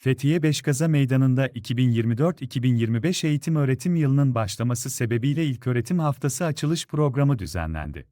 Fethiye Beşkaza Meydanı'nda 2024-2025 eğitim öğretim yılının başlaması sebebiyle İlköğretim Haftası açılış programı düzenlendi.